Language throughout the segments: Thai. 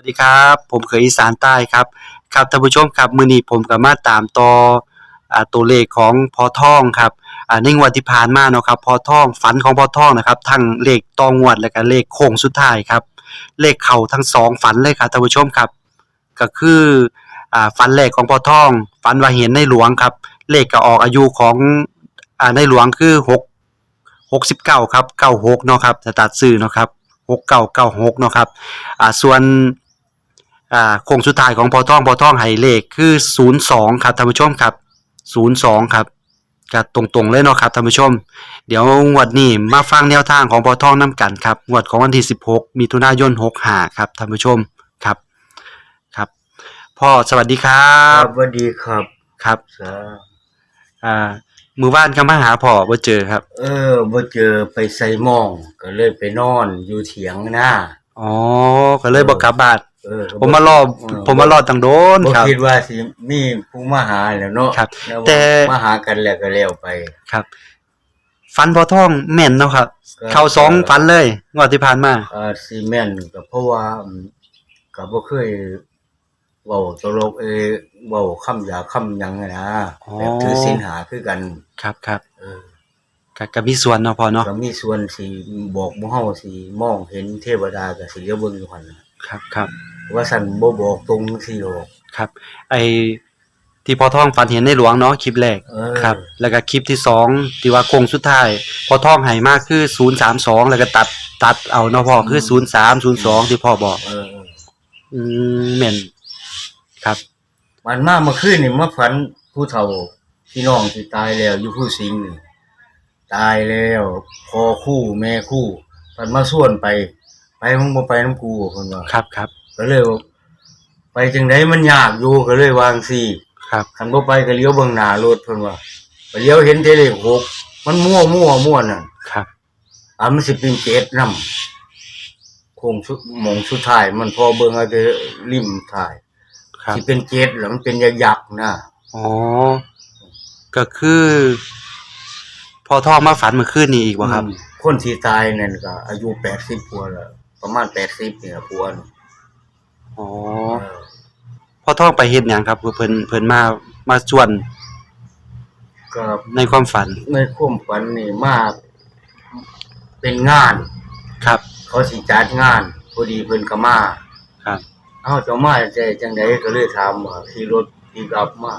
วัสดีครับ ผมเคยอีสานใต้ครับ ครับท่านผู้ชมครับมือนี้ผมก็มาตามต่ออ่าตัวเลขของพอทองครับอ่าในงวดที่ผ่านมาเนาะครับพอทองฝันของพอทองนะครับทั้งเลขตองวดและก็เลขโค้งสุดท้ายครับเลขเข้าทั้งสองฝันเลยครับท่านผู้ชมครับ ก็คืออ่าฝันแรกของพอทองฝันว่าเห็นในหลวงครับ เลขก็ออกอายุของอ่าในหลวงคือ6 69ครับ96เนาะครับตาร์ทซื้อเนาะครับ6996เนาะครับอ่าส่วน อ่าโค้งสุดท้ายของพอท่องพอท่องให้เลขคือ02ครับท่านผู้ชมครับ02ครับก็ตรงๆเลยเนาะครับท่านผู้ชม เดี๋ยวงวดนี้มาฟังแนวทางของพอท่องน้ำกันครับงวดของวันที่16มิถุนายน65ครับท่านผู้ชมครับครับพ่อสวัสดีครัครับบสวัสดีครับครับสาอ่ามือบ้านก็มาหาพ่อบ่เจอครับเออบ่เจอไปใส่หมอง ก็เลยไปนอนอยู่เถียงหน้าอ๋อก็เลยบ่กลับบ้าน เออก็ผมมารอเออผมมารอตั้งโดนบ่ครับ คิดว่าสิมีผู้มาหาแล้วเนาะครับล้วแต่ มาหากันแล้วก็แล้วไป ครับฟันพอท่องแม่นเนาะครับครับเข้าสองฟันเลยงวดที่ผ่านมาอ่าซีเมนต์ก็เพราะว่าอืมก็บ่เคยเว้าตลกเออเว้าคำหยาบคำหยังอะนะแบบถือศีลหาคือกัน ครับครับเออ ก็ก็มีส่วนเนาะพอเนาะก็มีส่วนสิบอกหมู่เฮาสิมองเห็นเทวดาก็สิเลียวเบิ่งอยู่หั่นน่ะครับครับ ว่าสันบ่บอกตรงสิหรอกครับ ไอที่พอท่องฝันเห็นในหลวงเนาะคลิปแรกเออ ครับ แล้วก็คลิปที่สองที่ว่าโค้งสุดท้าย พอท่องให้มากคือ032แล้วก็ตัดตัดเอาเนาะพ่อคือ03 02ที่พ่อบอก เอออืมแม่นครับมันมาเมื่อคืนนี่มาฝันผู้เฒ่าพี่น้องที่ตายแล้วอยู่ผู้สิงห์นี่ตายแล้วพอคู่แม่คู่มันมาส่วนไป ไปมึงบ่ไปน้ำกูเพิ่นว่าครับครับ ก็เลยว่าไปจังไดมันยากอยู่ก็เลยวางซี่ครับ คันบ่ไปก็เลี้ยวเบิ่งหน้ารถเพิ่นว่าไปเลี้ยวเห็นแต่เลขหกมันมั่วมั่วมั่วนั่นครับ อะมันสิเป็นเจ็ดนำโคงสุดหมองสุดท้าย มันพอเบิ่งเอาแต่ริมท้ายครับสิเป็นเจ็ดแล้วมันเป็นยักษ์ๆนะอ๋อก็คือ พอท่องมาฝันเมื่อคืนนี้อีกบ่ครับ อืมคนที่ตายนั่นก็อายุ80กว่าแล้วประมาณ80นี่ล่ะผัวน่ะ อ๋อเออพอท่องไปเฮ็ดหยังครับเพิ่นเพิ่นมามาชวนก็ในความฝันในความฝันนี่มาเป็นงาน ครับ เขาสิจัดงานพอดีเพิ่นก็มาครับ เอ้าเจ้ามาใจจังไดก็เลยถามว่าขี่รถปิกอัพมา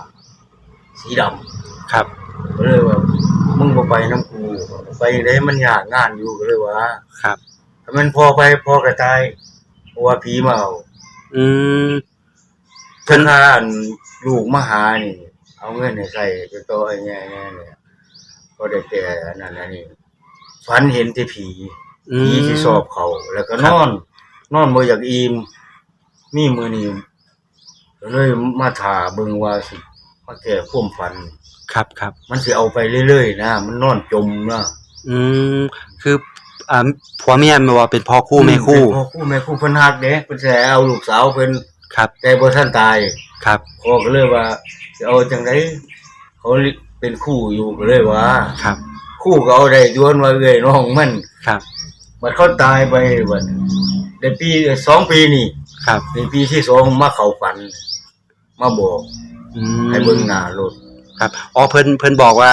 สีดำครับ ก็เลยว่ามึงบ่ไปน้ำกูไปได้มันยากงานอยู่ก็เลยว่าครับ ถ้ามันพอไปพอกระตายเพราะว่าผีมาเอา อืมเพิ่นพาอันลูกมาหานี่ เอาเงินให้ใส่จะโตให้แง่ๆเนี่ยก็ได้แต่อันนั้นอันนี้ฝันเห็นแต่ผีอืผีม ที่สอบเขาแล้วก็ครันบอน นอนบ่อยากอิ่มมีมื้อนี้ก็เลยมาถาเบิ่งว่าสิมาแก้ความฝัน ครับครับ มันสิเอาไปเรื่อยๆนะ มันนอนจมนะ อืม คือ อ่าผัวเมียแม่ว่าเป็นพ่อคู่แม่คู่ เป็นพ่อคู่แม่คู่เพิ่นฮักเด้เพิ่นสิให้เอาลูกสาวเพิ่นครับ แต่บ่ทันตายครับ พ่อก็เลยว่าสิเอาจังไดเขาเป็นคู่อยู่ก็เลยว่า ครับ คู่ก็เอาได้ย้วนว่าเอ้ยน้องมันครับ บัดเขาตายไปบัดได้ปีสองปีนี่ครับ ในปีที่สองมาเข้าฝัน มาบอกอืมให้เบิ่งหน้ารถ ครับ อ๋อ เพิ่น เพิ่นบอกว่า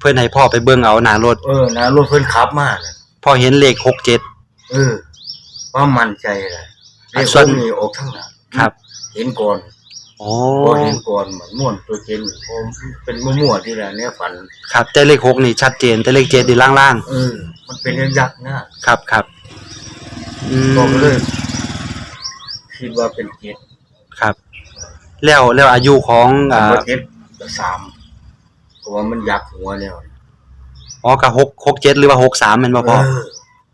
เพิ่นให้พ่อไปเบิ่งเอาหน้ารถ เออหน้ารถเพิ่นขับมาน่ะ พ่อเห็นเลข67เออว่ามั่นใจเลยอะเลขส่วนนี้ออกทั้งหน้าครับเห็นก่อนอ๋อพอเห็นก่อนเหมือนม่วนตัวเจนพอเป็นมั่วๆที่แหละเนี่ยฝัน ครับแต่เลข6นี่ชัดเจน แต่เลข7นี่ล่างเออ มันเป็นยักษ์ๆนะๆครับครับอืมบอกเลยคิดว่าเป็นเจ็ดครับ แล้วแล้วอายุของอ่า ว่าเจ็ดกับสามเพราะว่ามันยักษ์หัวแล้ว อ๋อกับหกหกเจ็ดหรือว่าหกสามแมันบ่พอเออ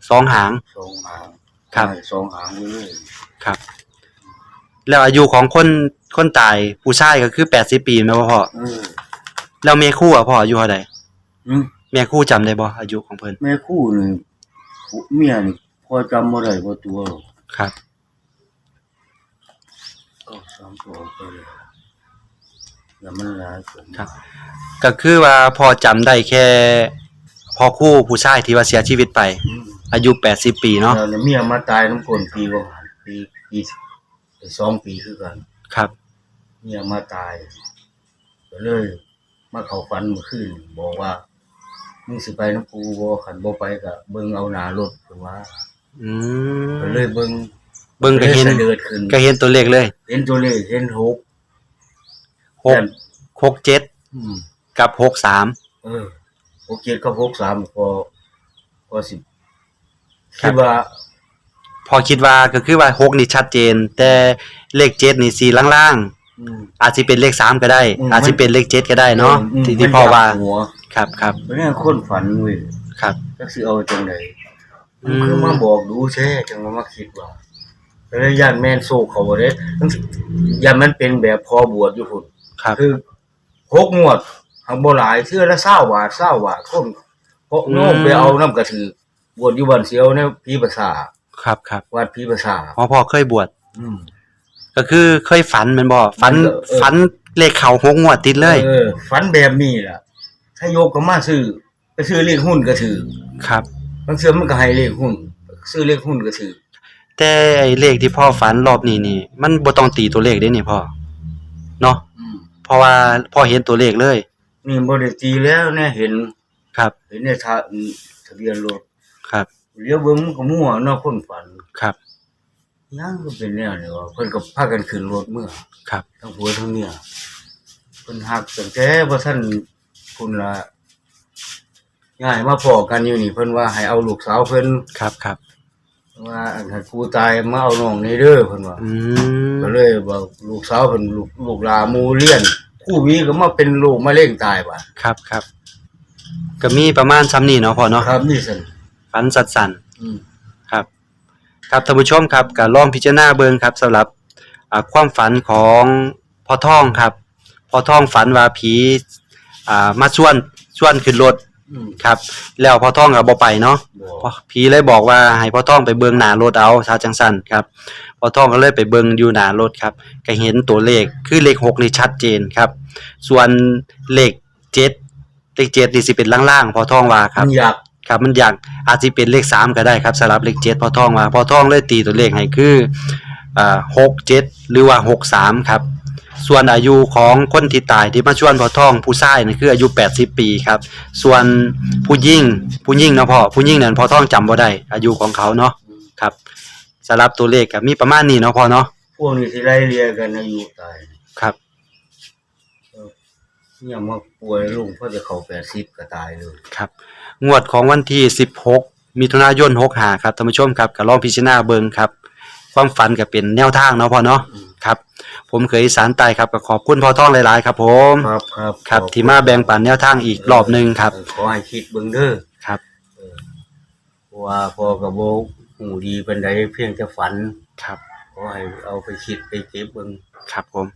สองหาง สองหางครับ ใช่สองหางเลยครับ แล้วอายุของคนคนตายผู้ชายก็คือแปดสิบปีแม่นบ่พ่อเออแล้วแม่คู่อะพ่ออายุเท่าใดอืมแม่คู่จำได้บ่อายุของเพิ่นแม่คู่นี่เมียนี่พอจำบ่ได้ว่าตัวหรอกครับ ก็สามตัวไปเลยแล้วมันหลายคนครับ ก็คือว่าพ่อจำได้แค่ พ่อคู่ผู้ชายที่ว่าเสียชีวิตไป อืมอายุแปดสิบปีเนาะแล้วเมียมาตายน้ำกลนปีว่าหันปีปีสองปีคือกัน ครับเนี่ยมาตายก็เลย มาเข้าฝันเมื่อคืนบอกว่ามึงสิไปน้ำปูบ่ขันบ่ไปก็เบิ่งเอาหน้ารถเพิ่นว่าอืมก็เลยเบิ่งเบิ่งก็เห็นลยสะเดือดขึ้นก็เห็นตัวเลขเลยเห็นตัวเลขเห็นหกหกหกเจ็ดอืมกับหกสามเออห กเจ็ดกับหกสามพอพอสิครับคิดว่าพอคิดว่าก็คือว่าหกนี่ชัดเจน แต่เลขเจ็ดนี่สีล่างอืม ๆอาจจะเป็นเลขสามก็ได้ อืม อาจจะเป็นเลขเจ็ดก็ได้เนาะมที่ที่พ่อว่ามันจับหัวครับครับเพราะนี่คนฝันเว้ยครับจักสิเอาจังไดอืมคือมาบอกดูแท้จังว่ามาคิดว่าก็เลยย่านแม่นโซกเขาบ่ได้ทั้งสิย่านมันเป็นแบบพอบวชอยู่พุ่นครับคือหกงวด หักบ่หลายเทื่อละ20บาท20บาทคนเพราะโน้มไปเอาน้ำกระถือบวชอยู่บ้านเสียวในผีภาษาครับครับวัดผีภาษาพอพ่อเคยบวชอืมก็คือเคยฝันแมันบ่ฝันเออเออฝันเลขเขาหกงวดติดเลย เออฝันแบบนี้ล่ะ ถ้าโยกก็มาซื้อไปซื้อเลขหุ้นก็ถือครับ บางเทื่อมันก็ให้เลขหุ้น ซื้อเลขหุ้นก็ถือแต่ไอ้เลขที่พ่อฝันรอบนี้นี่ มันบ่ต้องตีตัวเลขเด้นี่พ่อเนาะอืมเพราะว่าพ่อเห็นตัวเลขเลย นี่บ่ได้ตีแล้วเนี่ยเห็น ครับ เห็นในทะทะเบียนรถครับ เลี้ยวเบิ่งมันก็มั่วเนาะคนฝันครับ ยังก็เป็นแนวนี่ว่าเพิ่นก็พากันขึ้นรถเมื่อครับ ทั้งผัวทั้งเมียเพิ่นฮักตั้งแต่บ่ทันคุณละง่ายมาพอกันอยู่นี่เพิ่นว่าให้เอาลูกสาวเพิ่นครับ ครับ ว่าอันให้กูตายมาเอาน้องนี่เด้อเพิ่นว่าอืมก็เลยบอกลูกสาวเพิ่นลูกลูกหลานหมู่เรียน คู่วีก็มาเป็นโรคมะเร็งตายว่ะครับครับ ก็มีประมาณซ้ำนี่เนาะพ่อเนาะครับนี่ซั่นฝันสัดสันอืมครับ ครับท่านผู้ชมครับก็ลองพิจารณาเบิ่งครับสำหรับอ่าความฝันของพ่อท่องครับพ่อท่องฝันว่าผีอ่ามาชวนชวนขึ้นรถอืมครับ แล้วพ่อท่องก็บ่ไปเนาะบ่พ่อผีเลยบอกว่าให้พ่อท่องไปเบิ่งหน้ารถเอาซาจังซั่นครับพ่ อท่องก็เลยไปเบิ่งอยู่หน้ารถครับก็เห็นตัวเลขคือเลขหกนี่ชัดเจนครับ ส่วนเลขเจ็ดเลขเจ็ดนี่สิเป็นล่างๆพ่อท่องว่าครับมันอยากครับมันอยากอาจจะเป็นเลขสามก็ได้ครับสำหรับเลขเจ็ดพอท่องมาพอท่องเลยตีตัวเลขให้คืออ่าหกเจ็ดหรือว่าหกสามครับ ส่วนอายุของคนที่ตายที่มาชวนพอท่องผู้ชายนี่คืออายุแปดสิบปีครับ ส่วนผู้ยิ่งผู้ยิ่งเนาะพ่อผู้ยิ่งเนี่ยพอท่องจำบ่ได้อายุของเขาเนาะครับ สำหรับตัวเลขก็มีประมาณนี้เนาะพ่อเนาะพวกนี้สิไล่เรียกันอายุตายครับเนี่ยมาป่วยลงเพราะจะเข้า80ก็ตายเลยครับ งวดของวันที่16มิถุนายน65ครับท่านผู้ชมครับก็ลองพิจารณาเบิ่งครับ ความฝันก็เป็นแนวทางเนาะพ่อเนาะอืมครับ ผมเคยอีสารใต้ครับก็ขอบคุณพ่อท่องหลายๆ ครับ ผมครับครับครับขอบณที่มาแบ่งปันแนวทางอีกรอบหนึงครับเออขอให้คิดเบิ่งเด้อครับเพราะว่าพอก็บ่ ฮู้ดีปานใดเพียงแต่ฝันครับขอให้เอาไปคิดไปเก็บเบิ่งครับผม